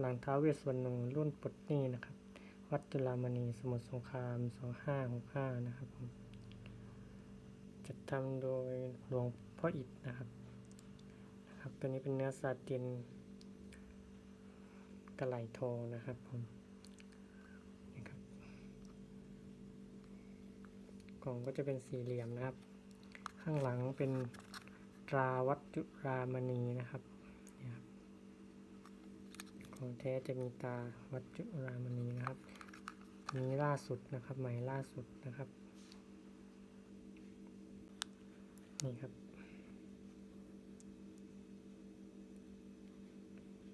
หลังท้าวเวสสวรรณรุ่นปลดนี้นะครับ วัดจุฬามณีสมุทรสงคราม 2565 นะครับผมจัดทำโดยหลวงพ่ออิฐนะครับนะครับ ตัวนี้เป็นเนื้อซาตินกระไหลทองนะครับผมนี่ครับกล่องก็จะเป็นสี่เหลี่ยมนะครับ ข้างหลังเป็นตราวัดจุรามณีนะครับนี่ครับ ของแท้จะมีตาวัดจุรามณีนะครับนี้ล่าสุดนะครับใหม่ล่าสุดนะครับนี่ครับ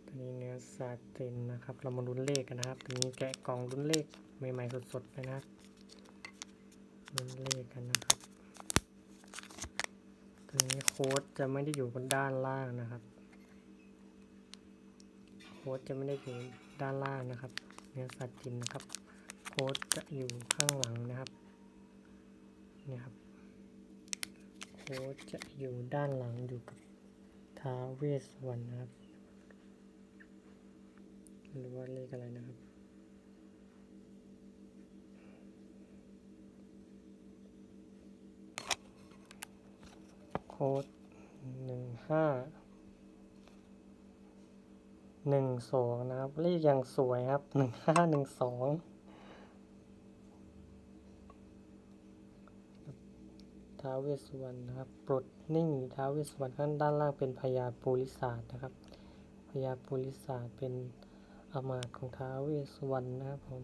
ตัวนี้เนื้อซาตินนะครับ เรามาลุ้นเลขกันนะครับตัวนี้แกะกล่องลุ้นเลขใหม่ๆสดๆเลยนะครับลุ้นเลขกันนะครับตัวนี้โค้ดจะไม่ได้อยู่บนด้านล่างนะครับ ค้ดจะไม่ได้อยู่ด้านล่างนะครับ เนื้อสัตว์จินนะครับ โค้ดจะอยู่ข้างหลังนะครับนี่ครับโค้ดจะอยู่ด้านหลังอยู่กับท้าวเวสสวรรณนะครับหรือว่าเลขอะไรนะครับโค้ดหนึ่งห้า หนึ่งสองนะครับ เลขอย่างสวยครับหนึ่งห้าหนึ่งสองท้าวเวสสุวรรณนะครับ ปลดหนิ่งท้าวเวสสุวรรณข้างด้านล่างเป็นพญาปุริศาสต์นะครับพญาปุริศาสต์เป็นอมาตของท้าวเวสสุวรรณนะครับผม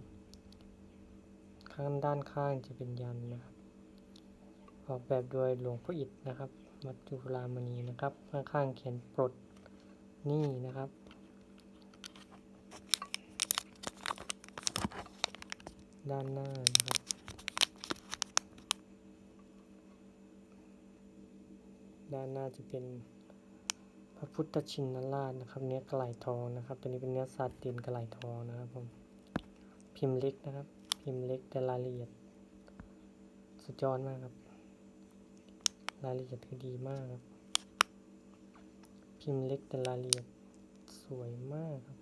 ข้างด้านข้างจะเป็นยันนะครับ ออกแบบโดยหลวงพ่ออิฐนะครับ วัดจุฬามณีนะครับ ข้างๆเขียนปลดหนี้นะครับ ด้านหน้านะครับ ด้านหน้าจะเป็นพระพุทธชินราชนะครับ เนื้อกระไหลทองนะครับ ตัวนี้เป็นเนื้อซาตินกระไหลทองนะครับผมพิมพ์เล็กนะครับ พิมพ์เล็กแต่รายละเอียด สุดยอดมากครับ รายละเอียดคือดีมากครับ พิมพ์เล็กแต่รายละเอียดสวยมากครับ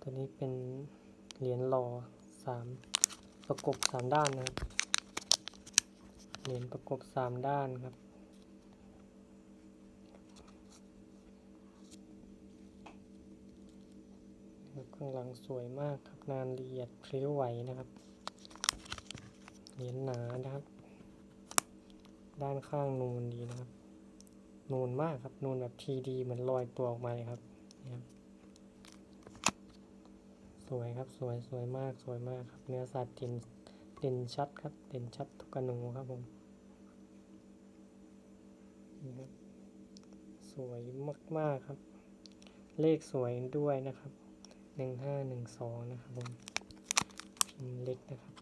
ตัวนี้เป็นเหรียญหล่อ สามประกบสามด้านนะครับเหรียญประกบสามด้านครับ ข้างหลังสวยมากครับงานละเอียดพริ้วไหวนะครับ เหรียญหนานะครับ ด้านข้างนูนดีนะครับ นูนมากครับ นูนแบบทีดีเหมือนลอยตัวออกมาเลยครับนี่ครับ สวยครับ สวยสวยมากสวยมากครับเนื้อสัตว์เด่นเด่นชัดครับ เด่นชัดทุกหนูครับผมนี่ครับสวยมากๆครับ เลขสวยด้วยนะครับหนึ่งห้าหนึ่งสองนะครับผมพิมพ์เล็กนะครับ